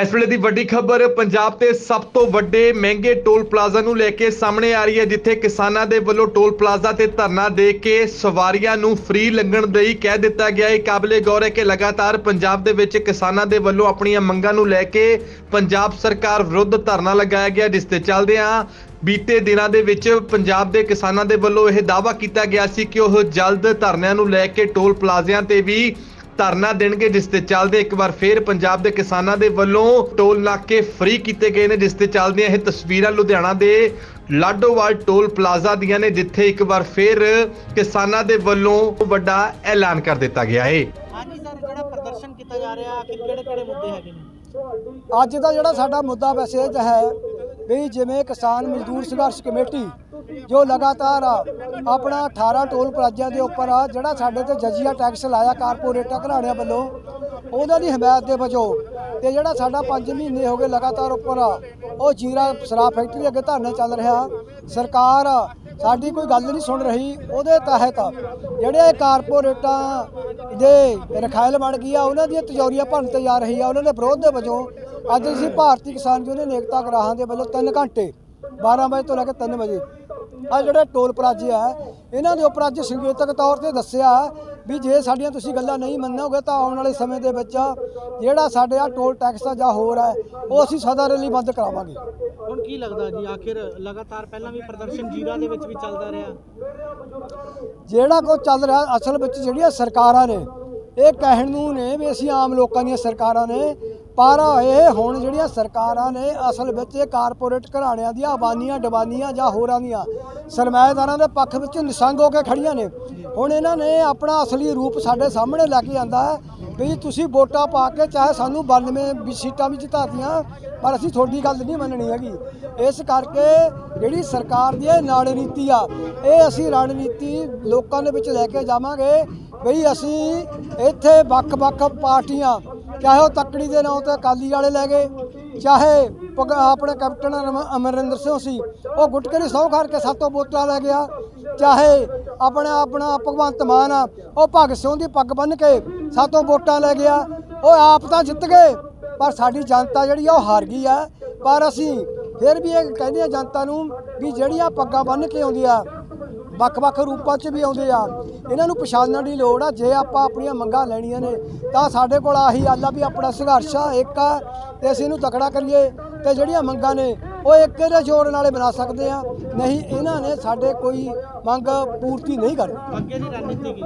ਇਸ ਵੇਲੇ ਦੀ ਵੱਡੀ ਖਬਰ, ਪੰਜਾਬ ਦੇ ਸਭ ਤੋਂ ਵੱਡੇ ਮਹਿੰਗੇ ਟੋਲ ਪਲਾਜ਼ਾ ਨੂੰ ਲੈ ਕੇ ਸਾਹਮਣੇ ਆ ਰਹੀ ਹੈ, ਜਿੱਥੇ ਕਿਸਾਨਾਂ ਦੇ ਵੱਲੋਂ ਟੋਲ ਪਲਾਜ਼ਾ ਤੇ ਧਰਨਾ ਦੇ ਕੇ ਸਵਾਰੀਆਂ ਨੂੰ ਫ੍ਰੀ ਲੰਘਣ ਲਈ ਕਹਿ ਦਿੱਤਾ ਗਿਆ। ਹੈ ਕਾਬਲੇ ਗੌਰ ਹੈ ਕਿ ਲਗਾਤਾਰ ਪੰਜਾਬ ਦੇ ਵਿੱਚ ਕਿਸਾਨਾਂ ਦੇ ਵੱਲੋਂ ਆਪਣੀਆਂ ਮੰਗਾਂ ਨੂੰ ਲੈ ਕੇ ਪੰਜਾਬ ਸਰਕਾਰ ਵਿਰੁੱਧ ਧਰਨਾ ਲਗਾਇਆ ਗਿਆ, ਜਿਸ ਤੇ ਚੱਲਦਿਆਂ ਬੀਤੇ ਦਿਨਾਂ ਦੇ ਵਿੱਚ ਪੰਜਾਬ ਦੇ ਕਿਸਾਨਾਂ ਦੇ ਵੱਲੋਂ ਇਹ ਦਾਅਵਾ ਕੀਤਾ ਗਿਆ ਸੀ ਕਿ ਉਹ ਜਲਦ ਧਰਨਿਆਂ ਨੂੰ ਲੈ ਕੇ ਟੋਲ ਪਲਾਜ਼ਿਆਂ ਤੇ ਵੀ ਧਰਨਾ ਦੇਣਗੇ ਜਿਸ ਤੇ ਚੱਲਦੇ ਇੱਕ ਵਾਰ ਫੇਰ ਪੰਜਾਬ ਦੇ ਕਿਸਾਨਾਂ ਦੇ ਵੱਲੋਂ ਟੋਲ ਨਾਕੇ ਫ੍ਰੀ ਕੀਤੇ ਗਏ ਨੇ ਜਿਸ ਤੇ ਚੱਲਦੀਆਂ ਇਹ ਤਸਵੀਰਾਂ ਲੁਧਿਆਣਾ ਦੇ ਲਾਡੋਵਾਲ ਟੋਲ ਪਲਾਜ਼ਾ ਦੀਆਂ ਨੇ ਜਿੱਥੇ ਇੱਕ ਵਾਰ ਫੇਰ ਕਿਸਾਨਾਂ ਦੇ ਵੱਲੋਂ ਵੱਡਾ ਐਲਾਨ ਕਰ ਦਿੱਤਾ ਗਿਆ ਹੈ। ਹਾਂਜੀ ਸਰ ਜਿਹੜਾ ਪ੍ਰਦਰਸ਼ਨ ਕੀਤਾ ਜਾ ਰਿਹਾ ਆਖਿਰ ਕਿਹੜੇ ਕਿਹੜੇ ਮੁੱਦੇ ਹੈਗੇ ਨੇ? ਅੱਜ ਦਾ ਜਿਹੜਾ ਸਾਡਾ ਮੁੱਦਾ ਵੈਸੇ ਇਹ ਹੈ ਵੀ ਜਿਵੇਂ ਕਿਸਾਨ ਮਜ਼ਦੂਰ ਸੰਘਰਸ਼ ਕਮੇਟੀ, ਜੋ ਲਗਾਤਾਰ ਆਪਣਾ 18 ਟੋਲ ਪਲਾਜ਼ਿਆਂ ਦੇ ਉੱਪਰ ਆ, ਜਿਹੜਾ ਸਾਡੇ ਤੇ ਜਜੀਆ ਟੈਕਸ ਲਾਇਆ ਕਾਰਪੋਰੇਟਾਂ ਘਰਾਣਿਆਂ ਵੱਲੋਂ, ਉਹਨਾਂ ਦੀ ਹਮਾਇਤ ਦੇ ਵਜੋਂ ਤੇ ਜਿਹੜਾ ਸਾਡਾ 5 ਮਹੀਨੇ ਹੋ ਗਏ ਲਗਾਤਾਰ ਉੱਪਰ ਆ, ਉਹ ਜੀਰਾ ਸ਼ਰਾਬ ਫੈਕਟਰੀ ਅੱਗੇ ਧਰਨਾ ਚੱਲ ਰਿਹਾ। ਸਰਕਾਰ ਸਾਡੀ ਕੋਈ ਗੱਲ ਨਹੀਂ ਸੁਣ ਰਹੀ, ਉਹਦੇ ਤਹਿਤ ਜਿਹੜੇ ਕਾਰਪੋਰੇਟਾਂ ਦੇ ਰਖਾਇਲ ਬਣ ਗਈ ਆ ਉਹਨਾਂ ਦੀਆਂ ਤਜੌਰੀਆਂ ਭੰਨ ਤੇ ਜਾ ਰਹੀ ਆ ਉਹਨਾਂ ਦੇ ਵਿਰੋਧ ਦੇ ਵਜੋਂ ਅੱਜ ਅਸੀਂ ਭਾਰਤੀ ਕਿਸਾਨ ਯੂਨੀਅਨ ਏਕਤਾ ਗਰਾਹਾਂ ਦੇ ਵੱਲੋਂ 3 ਘੰਟੇ 12 ਵਜੇ ਤੋਂ ਲੈ ਕੇ 3 ਵਜੇ ਆ ਜਿਹੜੇ ਟੋਲ ਪਲਾਜ਼ੇ ਆ ਇਹਨਾਂ ਦੇ ਉੱਪਰ ਅੱਜ ਸੰਕੇਤਕ ਤੌਰ ਤੇ ਦੱਸਿਆ ਵੀ ਜੇ ਸਾਡੀਆਂ ਤੁਸੀਂ ਗੱਲਾਂ ਨਹੀਂ ਮੰਨੋਗੇ ਤਾਂ ਆਉਣ ਵਾਲੇ ਸਮੇਂ ਦੇ ਵਿੱਚ ਜਿਹੜਾ ਸਾਡੇ ਆ ਟੋਲ ਟੈਕਸ ਦਾ ਜਾਂ ਹੋਰ ਹੈ ਉਹ ਅਸੀਂ ਸਦਾ ਲਈ ਬੰਦ ਕਰਾਵਾਂਗੇ। ਹੁਣ ਕੀ ਲੱਗਦਾ ਜੀ? ਆਖਿਰ ਲਗਾਤਾਰ ਪਹਿਲਾਂ ਵੀ ਪ੍ਰਦਰਸ਼ਨ ਜੀਰਾ ਦੇ ਵਿੱਚ ਵੀ ਚੱਲਦਾ ਰਿਹਾ। ਜਿਹੜਾ ਕੁਝ ਚੱਲ ਰਿਹਾ ਅਸਲ ਵਿੱਚ ਜਿਹੜੀਆਂ ਸਰਕਾਰਾਂ ਨੇ ਇਹ ਕਹਿਣ ਨੂੰ ਨੇ ਵੀ ਅਸੀਂ ਆਮ ਲੋਕਾਂ ਦੀਆਂ ਸਰਕਾਰਾਂ ਨੇ ਪਰ ਇਹ ਹੁਣ ਜਿਹੜੀਆਂ ਸਰਕਾਰਾਂ ਨੇ ਅਸਲ ਵਿੱਚ ਇਹ ਕਾਰਪੋਰੇਟ ਘਰਾਣਿਆਂ ਦੀਆਂ ਅਬਾਨੀਆਂ ਡਬਾਨੀਆਂ ਜਾਂ ਹੋਰਾਂ ਦੀਆਂ ਸਰਮਾਏਦਾਰਾਂ ਦੇ ਪੱਖ ਵਿੱਚ ਨਿਸੰਗ ਹੋ ਕੇ ਖੜੀਆਂ ਨੇ। ਹੁਣ ਇਹਨਾਂ ਨੇ ਆਪਣਾ ਅਸਲੀ ਰੂਪ ਸਾਡੇ ਸਾਹਮਣੇ ਲੈ ਕੇ ਆਂਦਾ ਹੈ ਵੀ ਤੁਸੀਂ ਵੋਟਾਂ ਪਾ ਕੇ ਚਾਹੇ ਸਾਨੂੰ 92 ਵੀ ਸੀਟਾਂ ਵੀ ਜਿਤਾਤੀਆਂ, ਪਰ ਅਸੀਂ ਤੁਹਾਡੀ ਗੱਲ ਨਹੀਂ ਮੰਨਣੀ ਹੈਗੀ। ਇਸ ਕਰਕੇ ਜਿਹੜੀ ਸਰਕਾਰ ਦੀ ਇਹ ਨਾੜ ਨੀਤੀ ਆ, ਇਹ ਅਸੀਂ ਰਣਨੀਤੀ ਲੋਕਾਂ ਦੇ ਵਿੱਚ ਲੈ ਕੇ ਜਾਵਾਂਗੇ ਬਈ ਅਸੀਂ ਇੱਥੇ ਵੱਖ-ਵੱਖ ਪਾਰਟੀਆਂ ਚਾਹੇ ਉਹ ਤੱਕੜੀ ਦੇ ਨਾਂ ਤੇ ਅਕਾਲੀ ਵਾਲੇ ਲੈ ਗਏ, ਚਾਹੇ ਭਗ- ਆਪਣੇ ਕੈਪਟਨ ਅਮ- ਅਮਰਿੰਦਰ ਸਿੰਘ ਸੀ, ਉਹ ਗੁਟਕਰੀ ਦੀ ਸਹੁੰ ਖਾਰ ਕੇ ਸਾਤੋਂ ਬੋਤਲਾਂ ਲੈ ਗਿਆ, ਚਾਹੇ ਆਪਣਾ ਆਪਣਾ ਭਗਵੰਤ ਮਾਨ ਆ, ਉਹ ਭਗਤ ਸਿੰਘ ਦੀ ਪੱਗ ਬੰਨ੍ਹ ਕੇ ਸਾਤੋਂ ਵੋਟਾਂ ਲੈ ਗਿਆ, ਉਹ ਆਪ ਤਾਂ ਜਿੱਤ ਗਏ, ਪਰ ਸਾਡੀ ਜਨਤਾ ਜਿਹੜੀ ਆ ਉਹ ਹਾਰ ਗਈ ਆ, ਪਰ ਅਸੀਂ ਫਿਰ ਵੀ ਇਹ ਕਹਿੰਦੇ ਆ ਜਨਤਾ ਨੂੰ ਵੀ ਜਿਹੜੀਆਂ ਪੱਗਾਂ ਬੰਨ੍ਹ ਕੇ ਆਉਂਦੀਆਂ ਵੱਖ-ਵੱਖ ਰੂਪਾਂ 'ਚ ਵੀ ਆਉਂਦੇ ਆ। ਇਹਨਾਂ ਨੂੰ ਪਛਾਣਨ ਦੀ ਲੋੜ ਆ, ਜੇ ਆਪਾਂ ਆਪਣੀਆਂ ਮੰਗਾਂ ਲੈਣੀਆਂ ਨੇ, ਤਾਂ ਸਾਡੇ ਕੋਲ ਆਹੀ ਆਲਾ ਵੀ ਆਪਣਾ ਸੰਘਰਸ਼ ਆ, ਇੱਕ ਆ ਤੇ ਅਸੀਂ ਇਹਨੂੰ ਤਕੜਾ ਕਰੀਏ ਤੇ ਜਿਹੜੀਆਂ ਮੰਗਾਂ ਨੇ ਉਹ ਇੱਕ ਦੇ ਜੋੜ ਨਾਲੇ ਬਣਾ ਸਕਦੇ ਆ। ਨਹੀਂ ਇਹਨਾਂ ਨੇ ਸਾਡੇ ਕੋਈ ਮੰਗ ਪੂਰਤੀ ਨਹੀਂ ਕਰਨੀ। ਅੱਗੇ ਦੀ ਰਣਨੀਤੀ ਕੀ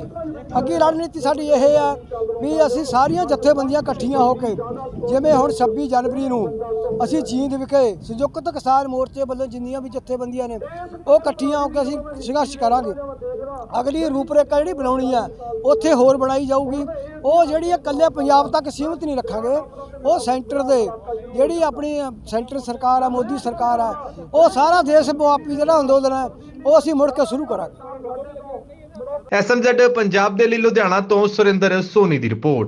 ਅੱਗੇ ਰਣਨੀਤੀ ਸਾਡੀ ਇਹ ਆ ਵੀ ਅਸੀਂ ਸਾਰੀਆਂ ਜਥੇਬੰਦੀਆਂ ਇਕੱਠੀਆਂ ਹੋ ਕੇ ਜਿਵੇਂ ਹੁਣ 26 ਜਨਵਰੀ ਨੂੰ ਅਸੀਂ ਜੀਂਦ ਵਿਖੇ ਸੰਯੁਕਤ ਕਿਸਾਨ ਮੋਰਚੇ ਵੱਲੋਂ ਜਿੰਨੀਆਂ ਵੀ ਜਥੇਬੰਦੀਆਂ ਨੇ ਉਹ ਇਕੱਠੀਆਂ ਹੋ ਕੇ ਅਸੀਂ ਸੰਘਰਸ਼ ਕਰਾਂਗੇ। ਅਗਲੀ ਰੂਪਰੇਖਾ ਜਿਹੜੀ ਬਣਾਉਣੀ ਆ ਉੱਥੇ ਹੋਰ ਬਣਾਈ ਜਾਊਗੀ। ਉਹ ਜਿਹੜੀ ਇਕੱਲੇ ਪੰਜਾਬ ਤੱਕ ਸੀਮਿਤ ਨਹੀਂ ਰੱਖਾਂਗੇ ਉਹ ਸੈਂਟਰ ਦੇ ਜਿਹੜੀ ਆਪਣੀ ਸੈਂਟਰ ਸਰਕਾਰ ਆ ਮੋਦੀ ਸਰਕਾਰ ਆ। ਉਹ ਸਾਰਾ ਦੇਸ਼ ਮੁਆਪੀ ਜਿਹੜਾ ਅੰਦੋਲਨ ਹੈ ਉਹ ਅਸੀਂ ਮੁੜ ਕੇ ਸ਼ੁਰੂ ਕਰਾਂਗੇ। ਐਸਐਮਜ਼ੈਡ ਪੰਜਾਬ ਦੇ ਲਈ ਲੁਧਿਆਣਾ ਤੋਂ ਸੁਰਿੰਦਰ ਸੋਨੀ ਦੀ ਰਿਪੋਰਟ।